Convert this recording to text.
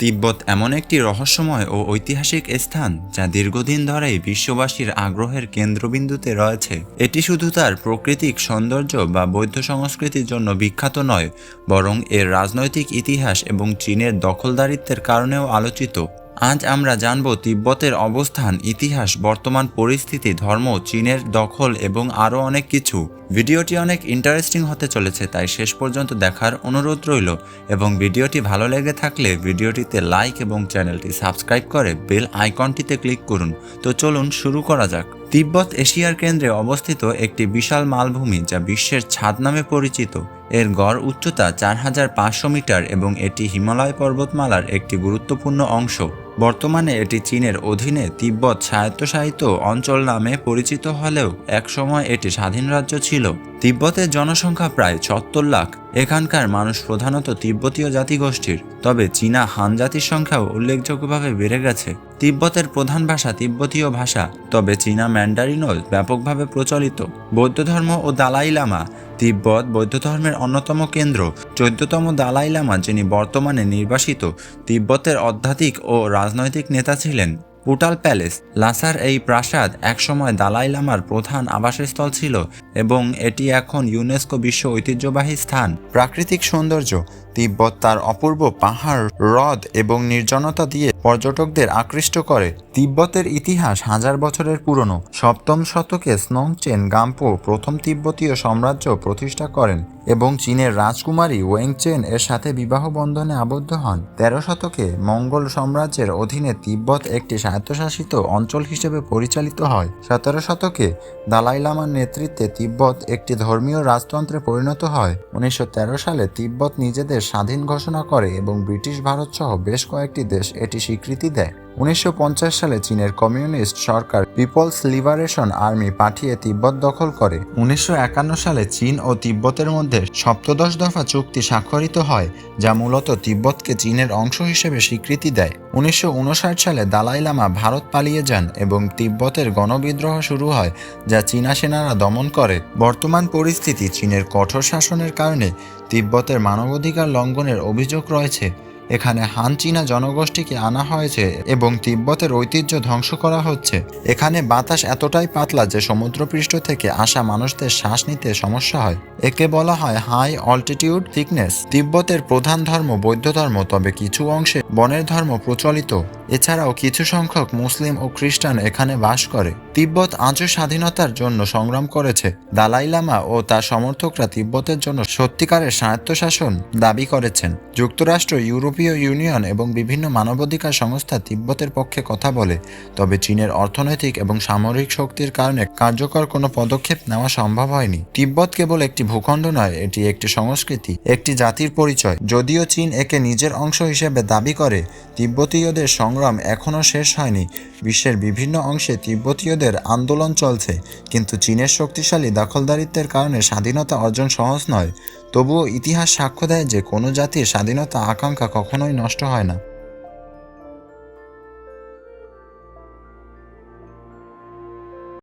তিব্বত এমন একটি রহস্যময় ও ঐতিহাসিক স্থান যা দীর্ঘদিন ধরেই বিশ্ববাসীর আগ্রহের কেন্দ্রবিন্দুতে রয়েছে। এটি শুধু তার প্রাকৃতিক সৌন্দর্য বা বৌদ্ধ সংস্কৃতির জন্য বিখ্যাত নয়, বরং এর রাজনৈতিক ইতিহাস এবং চীনের দখলদারিত্বের কারণেও আলোচিত। আজ আমরা জানব তিব্বতের অবস্থান, ইতিহাস, বর্তমান পরিস্থিতি, ধর্ম, চীনের দখল এবং আরও অনেক কিছু। ভিডিওটি অনেক ইন্টারেস্টিং হতে চলেছে, তাই শেষ পর্যন্ত দেখার অনুরোধ রইল এবং ভিডিওটি ভালো লেগে থাকলে ভিডিওটিতে লাইক এবং চ্যানেলটি সাবস্ক্রাইব করে বেল আইকনটিতে ক্লিক করুন। তো চলুন শুরু করা যাক। তিব্বত এশিয়ার কেন্দ্রে অবস্থিত একটি বিশাল মালভূমি যা বিশ্বের ছাদ নামে পরিচিত। এর গড় উচ্চতা চার হাজার পাঁচশো মিটার এবং এটি হিমালয় পর্বতমালার একটি গুরুত্বপূর্ণ অংশ। বর্তমানে এটি চীনের অধীনে তিব্বত স্বায়ত্তশাসিত অঞ্চল নামে পরিচিত হলেও একসময় এটি স্বাধীন রাজ্য ছিল। তিব্বতের জনসংখ্যা প্রায় চত্বর লাখ। এখানকার মানুষ প্রধানত তিব্বতীয় জাতিগোষ্ঠীর। তবে চীনা হান জাতির সংখ্যাও উল্লেখযোগ্যভাবে বেড়ে গেছে। তিব্বতের প্রধান ভাষা তিব্বতীয় ভাষা। তবে চীনা ম্যান্ডারিনও ব্যাপকভাবে প্রচলিত। বৌদ্ধ ধর্ম ও দালাই লামা তিব্বত বৌদ্ধ ধর্মের অন্যতম কেন্দ্র। চোদ্দতম দালাই লামা, যিনি বর্তমানে নির্বাসিত, তিব্বতের আধ্যাত্মিক ও রাজনৈতিক নেতা ছিলেন। পুটাল প্যালেস, লাসার এই প্রাসাদ একসময় দালাই লামার প্রধান আবাসস্থল ছিল এবং এটি এখন ইউনেস্কো বিশ্ব ঐতিহ্যবাহী স্থান। প্রাকৃতিক সৌন্দর্য তিব্বত তার অপূর্ব পাহাড়, হ্রদ এবং নির্জনতা দিয়ে পর্যটকদের আকৃষ্ট করে। তিব্বতের ইতিহাস হাজার বছরের পুরনো। সপ্তম শতকে স্নোংচেন গাম্পো প্রথম তিব্বতীয় সাম্রাজ্য প্রতিষ্ঠা করেন এবং চীনের রাজকুমারী ওয়েংচেন এর সাথে বিবাহ বন্ধনে আবদ্ধ হন। তেরো শতকে মঙ্গল সাম্রাজ্যের অধীনে তিব্বত একটি স্বায়ত্তশাসিত অঞ্চল হিসেবে পরিচালিত হয়। সতেরো শতকে দালাই লামার নেতৃত্বে তিব্বত একটি ধর্মীয় রাজতন্ত্রে পরিণত হয়। উনিশশো তেরো সালে তিব্বত নিজেদের স্বাধীন ঘোষণা করে এবং ব্রিটিশ ভারত সহ বেশ কয়েকটি দেশ এটি স্বীকৃতি দেয়। উনিশশো পঞ্চাশ সালে চীনের কমিউনিস্ট সরকার পিপলস লিবারেশন আর্মি পাঠিয়ে তিব্বত দখল করে। উনিশশো একান্ন সালে চীন ও তিব্বতের মধ্যে সপ্তদশ দফা চুক্তি স্বাক্ষরিত হয়, যা মূলত তিব্বতকে চীনের অংশ হিসেবে স্বীকৃতি দেয়। উনিশশো উনষাট সালে দালাই লামা ভারত পালিয়ে যান এবং তিব্বতের গণবিদ্রোহ শুরু হয়, যা চীনা সেনারা দমন করে। বর্তমান পরিস্থিতি চীনের কঠোর শাসনের কারণে তিব্বতের মানবাধিকার লঙ্ঘনের অভিযোগ রয়েছে। এখানে হান চীনা জনগোষ্ঠীকে আনা হয়েছে এবং তিব্বতের ঐতিহ্য ধ্বংস করা হচ্ছে। এখানে বাতাস এতটাই পাতলা যে সমুদ্রপৃষ্ঠ থেকে আসা মানুষদের শ্বাস নিতে সমস্যা হয়। একে বলা হয় হাই অল্টিটিউড থিকনেস। তিব্বতের প্রধান ধর্ম বৌদ্ধ ধর্ম, তবে কিছু অংশে বনের ধর্ম প্রচলিত। এছাড়াও কিছু সংখ্যক মুসলিম ও খ্রিস্টান এখানে বাস করে। তিব্বত আজও স্বাধীনতার জন্য সংগ্রাম করেছে। দালাই লামা ও তার সমর্থকরা তিব্বতের জন্য সত্যিকারের স্বায়ত্তশাসন দাবি করেছেন। যুক্তরাষ্ট্র, ইউরোপীয় ইউনিয়ন এবং বিভিন্ন মানবাধিকার সংস্থা তিব্বতের পক্ষে কথা বলে, তবে চীনের অর্থনৈতিক এবং সামরিক শক্তির কারণে কার্যকর কোনো পদক্ষেপ নেওয়া সম্ভব হয়নি। তিব্বত কেবল একটি ভূখণ্ড নয়, এটি একটি সংস্কৃতি, একটি জাতির পরিচয়। যদিও চীন একে নিজের অংশ হিসেবে দাবি করে, তিব্বতীয়দের সংগ্রাম এখনও শেষ হয়নি। বিশ্বের বিভিন্ন অংশে তিব্বতীয়দের আন্দোলন চলছে, কিন্তু চীনের শক্তিশালী দখলদারিত্বের কারণে স্বাধীনতা অর্জন সহজ নয়। তবুও ইতিহাস সাক্ষ্য দেয় যে কোনো জাতির স্বাধীনতা আকাঙ্ক্ষা কখনোই নষ্ট হয় না।